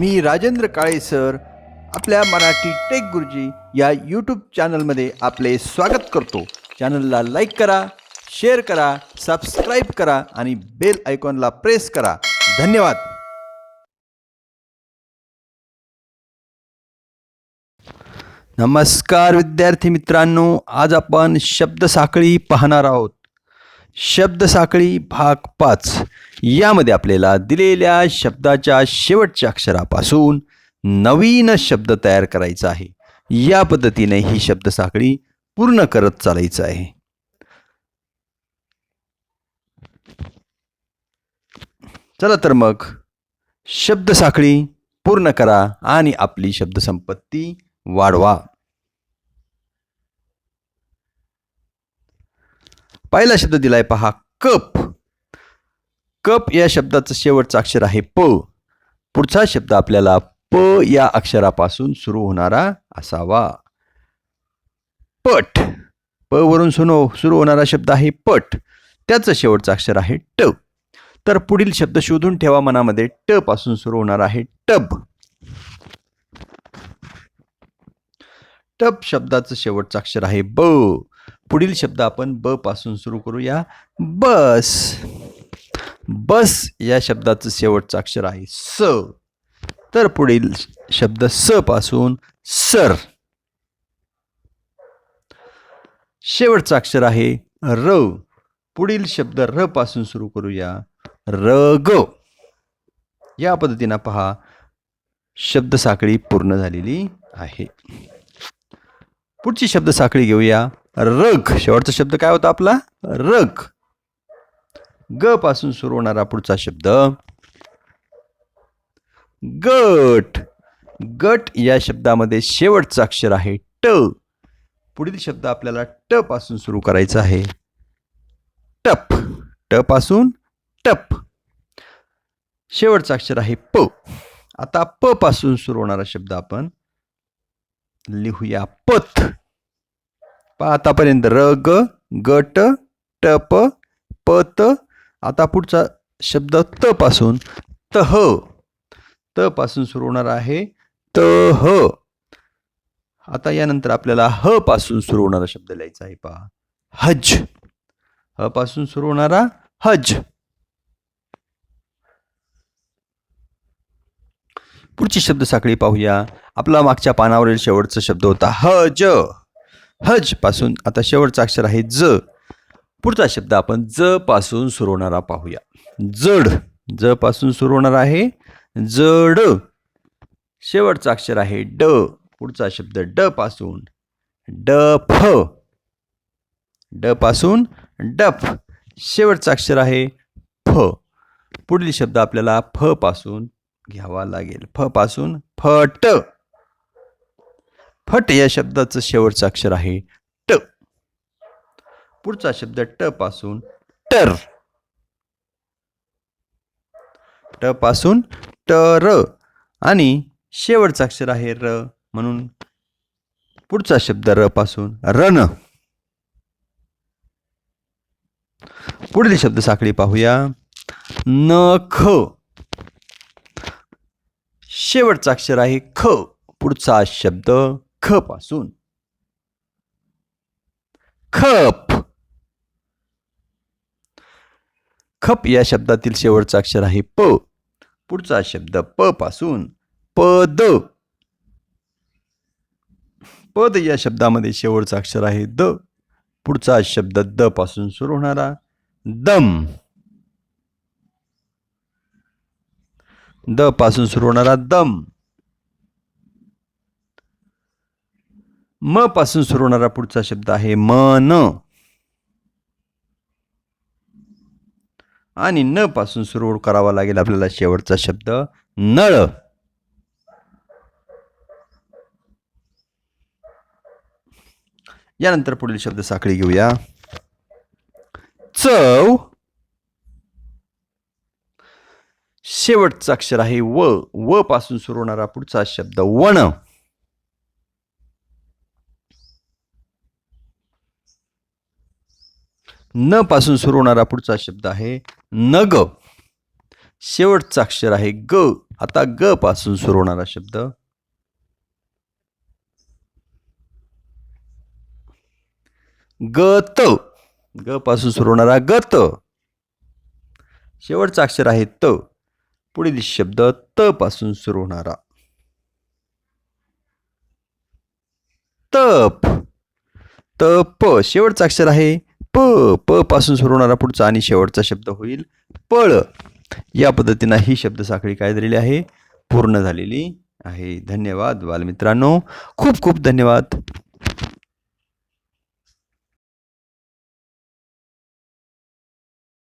मी Rajendra Kale sir. आपल्या Marathi take गुरुजी या यूट्यूब चॅनलमध्ये आपले स्वागत करतो. चॅनलला लाईक करा शेअर करा सबस्क्राईब करा आणि बेल आयकॉनला प्रेस करा. धन्यवाद. नमस्कार विद्यार्थी मित्रांनो. आज आपण शब्दसाखळी पाहणार आहोत. शब्दसाखळी भाग पाच. यामध्ये आपल्याला दिलेल्या शब्दाच्या शेवटच्या अक्षरापासून नवीन शब्द तयार करायचा आहे. या पद्धतीने ही शब्दसाखळी पूर्ण करत चालायचं आहे. चला तर मग शब्दसाखळी पूर्ण करा आणि आपली शब्दसंपत्ती वाढवा. पहिला शब्द दिलाय पहा कप. कप या शब्दाचं शेवटचं अक्षर आहे प. पुढचा शब्द आपल्याला प या अक्षरापासून सुरू होणारा असावा. पट. प वरून सुनो सुरू होणारा शब्द आहे पट. त्याचं शेवटचं अक्षर आहे ट. तर पुढील शब्द शोधून ठेवा मनामध्ये ट पासून सुरू होणार आहे टब. टब शब्दाचं शेवटचं अक्षर आहे ब. पुढील शब्द आपण ब पासून सुरू करूया. बस. बस या शब्दाचं शेवटचं अक्षर आहे स. तर पुढील शब्द स पासून सर. शेवटचं अक्षर आहे र. पुढील शब्द र पासून सुरू करूया. र ग. या पद्धतीनं पहा शब्दसाखळी पूर्ण झालेली आहे. पुढची शब्दसाखळी घेऊया. रख. शेवटचा शब्द काय होता आपला? रग ग पासून सुरू होणारा पुढचा शब्द. गट. गट या शब्दामध्ये शेवटचं अक्षर आहे ट. पुढील शब्द आपल्याला ट पासून सुरू करायचा आहे. टप. ट पासून टप. शेवटचं अक्षर आहे प. आता प पासून सुरू होणारा शब्द आपण लिहूया. पथ. आतापर्यंत र ग गट टप पत आता पुढचा शब्द त पासून तह त पासून सुरू होणार आहे त ह. आता यानंतर आपल्याला ह पासून सुरू होणारा शब्द लिहायचा आहे पहा. हज. ह पासून सुरू होणारा हज. पुढची शब्द साखळी पाहूया. आपला मागच्या पानावरील शेवटचा शब्द होता हज. हजपासून आता शेवटचा अक्षर आहे ज. पुढचा शब्द आपण ज पासून सुरू होणारा पाहूया. जड. ज पासून सुरू होणार आहे. जड. शेवटचा अक्षर आहे ड. पुढचा शब्द ड पासून. डफ. ड पासून डफ. शेवटचा अक्षर आहे फ. पुढील शब्द आपल्याला फ पासून घ्यावा लागेल. फ पासून फट. फट या शब्दाचं शेवटचं अक्षर आहे ट. पुढचा शब्द ट पासून टर. ट पासून टर. आणि शेवटचं अक्षर आहे र. म्हणून पुढचा शब्द र पासून रन. पुढील शब्द साखळी पाहूया. नख शेवटचा अक्षर आहे ख. पुढचा शब्द ख पासून खप. खप या शब्दातील शेवटचा अक्षर आहे प. पुढचा शब्द प पासून पद. पद या शब्दामध्ये शेवटचा अक्षर आहे द. पुढचा शब्द द पासून सुरू होणारा दम. द पासून सुरू होणारा दम. म पासून सुरू होणारा पुढचा शब्द आहे मन आणि न पासून सुरू करावा लागेल आपल्याला शेवटचा शब्द नळ. यानंतर पुढील शब्द साखळी घेऊया. चव. शेवटचं अक्षर आहे व. व पासून सुरू होणारा पुढचा शब्द वण. न पासून सुरू होणारा पुढचा शब्द आहे न ग. शेवटचं अक्षर आहे ग. आता ग पासून सुरू होणारा शब्द. गत. ग पासून सुरू होणारा गत. शेवटचं अक्षर आहे त. पुढील शब्द त पासून सुरू होणारा. तप. तप. शेवटचं अक्षर आहे प प पासून सुरू होणारा पुढचा आणि शेवटचा शब्द होईल पळ. या पद्धतीनं ही शब्द साखळी काय झालेली आहे? पूर्ण झालेली आहे. धन्यवाद बालमित्रांनो. खूप खूप धन्यवाद.